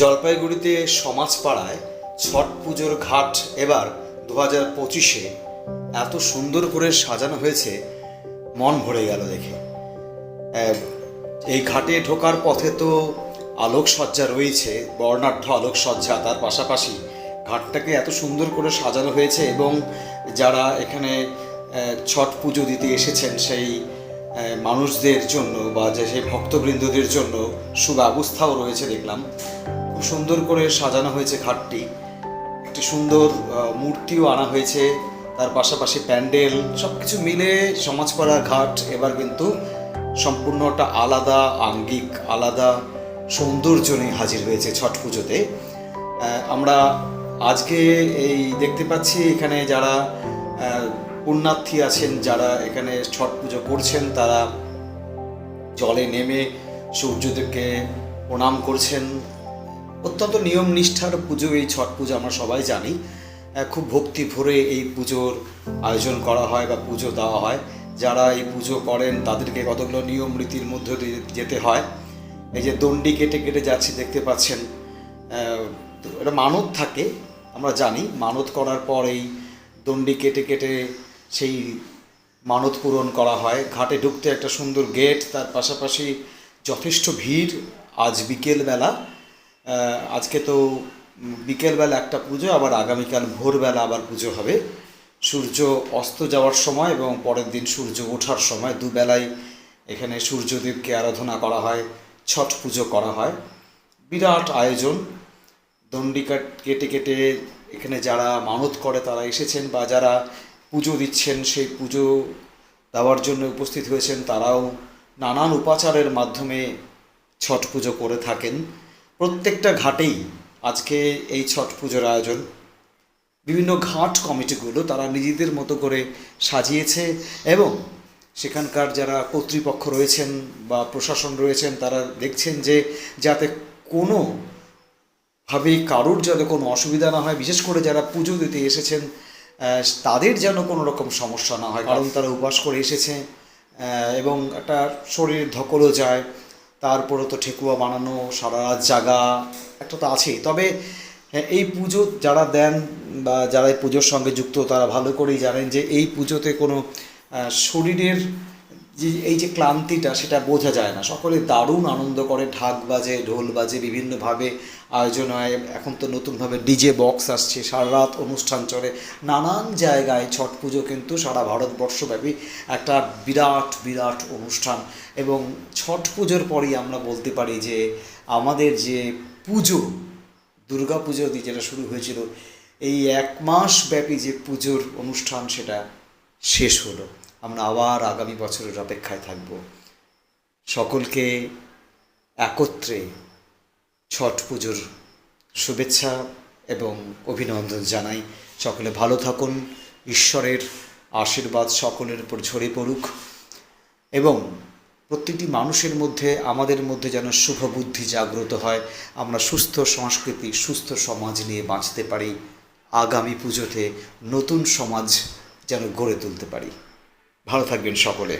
জলপাইগুড়িতে সমাজপাড়ায় ছট পুজোর ঘাট এবার দু হাজার পঁচিশে এত সুন্দর করে সাজানো হয়েছে, মন ভরে গেল দেখে। এই ঘাটে ঢোকার পথে তো আলোকসজ্জা রয়েছে, বর্ণাঢ্য আলোকসজ্জা, তার পাশাপাশি ঘাটটাকে এত সুন্দর করে সাজানো হয়েছে এবং যারা এখানে ছট পুজো দিতে এসেছেন সেই মানুষদের জন্য বা যে সেই ভক্তবৃন্দদের জন্য সুব্যবস্থাও রয়েছে দেখলাম। খুব সুন্দর করে সাজানো হয়েছে ঘাটটি। একটি সুন্দর মূর্তিও আনা হয়েছে। তার পাশাপাশি প্যান্ডেল সব কিছু মিলে সমাজপাড়া ঘাট এবার কিন্তু সম্পূর্ণ একটা আলাদা, আঙ্গিক, আলাদা সৌন্দর্য নিয়ে হাজির হয়েছে ছট পুজোতে। আমরা আজকে এই দেখতে পাচ্ছি এখানে যারা পুণ্যার্থী আছেন, যারা এখানে ছট পুজো করছেন, তারা জলে নেমে সূর্যদেবকে প্রণাম করছেন। অত্যন্ত নিয়ম নিষ্ঠার পুজো, এই ছট পুজো আমরা সবাই জানি। খুব ভক্তি ভরে এই পুজোর আয়োজন করা হয় বা পুজো দেওয়া হয়। যারা এই পুজো করেন, তাদেরকে কতগুলো নিয়ম রীতির মধ্যে দিয়ে যেতে হয়। এই যে দণ্ডি কেটে কেটে যাচ্ছি, দেখতে পাচ্ছেন এটা মানত থাকে, আমরা জানি। মানত করার পর এই দণ্ডি কেটে কেটে সেই মানত পূরণ করা হয়। ঘাটে ঢুকতে একটা সুন্দর গেট, তার পাশাপাশি যথেষ্ট ভিড়। আজ বিকেলবেলা আজকে তো বিকেলবেলা একটা পুজো, আবার আগামীকাল ভোরবেলা আবার পুজো হবে। সূর্য অস্ত যাওয়ার সময় এবং পরের দিন সূর্য ওঠার সময় দুবেলায় এখানে সূর্যদেবকে আরাধনা করা হয়, ছট পুজো করা হয়। বিরাট আয়োজন। দণ্ডি কাট- কেটে কেটে এখানে যারা মানত করে তারা এসেছেন বা যারা পুজো দিচ্ছেন, সেই পুজো দেওয়ার জন্য উপস্থিত হয়েছেন, তারাও নানান উপাচারের মাধ্যমে ছট পুজো করে থাকেন। প্রত্যেকটা ঘাটেই আজকে এই ছট পুজোর আয়োজন। বিভিন্ন ঘাট কমিটিগুলো তারা নিজেদের মতো করে সাজিয়েছে এবং সেখানকার যারা কর্তৃপক্ষ রয়েছেন বা প্রশাসন রয়েছেন, তারা দেখছেন যে যাতে কোনো ভাবেই কারোর যাতে কোনো অসুবিধা না হয়, বিশেষ করে যারা পুজো দিতে এসেছেন তাদের যেন কোনো রকম সমস্যা না হয়, কারণ তারা উপাস করে এসেছে এবং একটা শরীর ধকলও যায়। তারপরে তো ঠেকুয়া বানানো সারা রাত জাগা একটা তো আছেই। তবে হ্যাঁ, এই পুজো যারা দেন বা যারা এই পুজোর সঙ্গে যুক্ত তারা ভালো করেই জানেন যে এই পুজোতে কোনো শরীরের যে এই যে ক্লান্তিটা সেটা বোঝা যায় না। সকলে দারুণ আনন্দ করে, ঢাক বাজে, ঢোল বাজে, বিভিন্নভাবে আয়োজন হয়। এখন তো নতুনভাবে ডিজে বক্স আসছে সারা রাত অনুষ্ঠান চলে। নানান জায়গায় ছট পুজো কিন্তু সারা ভারতবর্ষব্যাপী একটা বিরাট বিরাট অনুষ্ঠান। এবং ছট পুজোর পরই আমরা বলতে পারি যে আমাদের যে পুজো, দুর্গা পুজো যেটা শুরু হয়েছিল, এই এক মাস ব্যাপী যে পুজোর অনুষ্ঠান সেটা শেষ হলো। আমরা আবার আগামী বছরের অপেক্ষায় থাকব। সকলকে একত্রে ছট পুজোর শুভেচ্ছা এবং অভিনন্দন জানাই। সকলে ভালো থাকুন, ঈশ্বরের আশীর্বাদ সকলের উপর ঝরে পড়ুক এবং প্রত্যেকটি মানুষের মধ্যে, আমাদের মধ্যে যেন শুভ বুদ্ধি জাগ্রত হয়। আমরা সুস্থ সংস্কৃতি, সুস্থ সমাজ নিয়ে বাঁচতে পারি। আগামী পুজোতে নতুন সমাজ যেন গড়ে তুলতে পারি। ভালো থাকবেন সকলে।